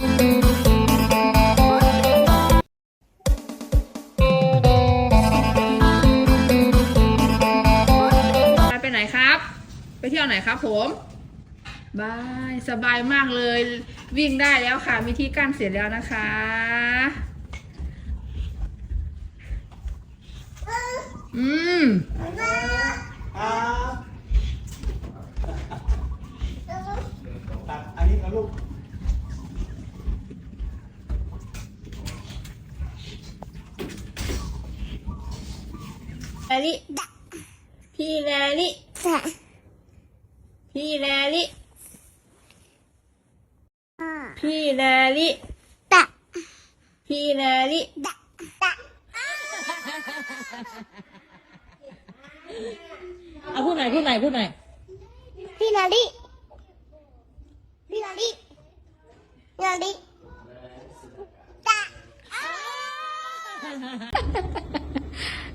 ไปไหนครับ ไปเที่ยวไหนครับผมบายสบายมากเลย วิ่งได้แล้วค่ะ มีที่กั้นเสร็จแล้วนะคะ อืมครับตัดอันนี้นะลูก แลลี่พี่แลลี่พี่แลลี่พี่แลลี่พี่แลลี่เอาพูดหน่อยพูดหน่อยพูดหน่อยพี่นาดิพี่นาดิพี่นาดิตะ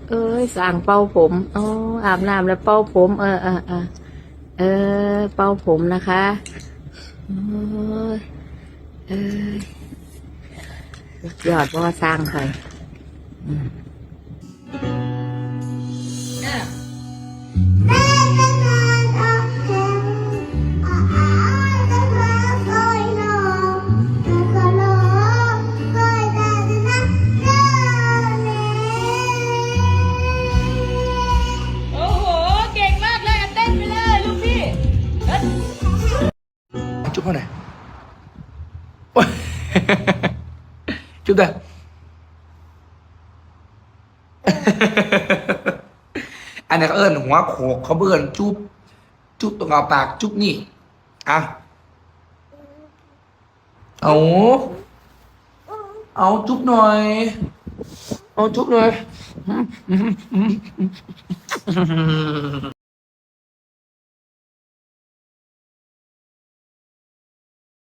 เอ้ยสั่งเป่าผมอ๋ออาบน้ำแล้วเป่าผม เออเออเออเออ เป่าผมนะคะโอ้ยเอ้ยยอดว่าสร้างใคร จุ๊บเขาหน่อยโอ๊ยจุ๊บเด้อันนี้เขาเอิ้นหัวโขกเขาเบื่อนจุ๊บจุ๊บตรงเอาปากจุ๊บนี่อะเอาเอาจุ๊บหน่อย เอาจุ๊บหน่อย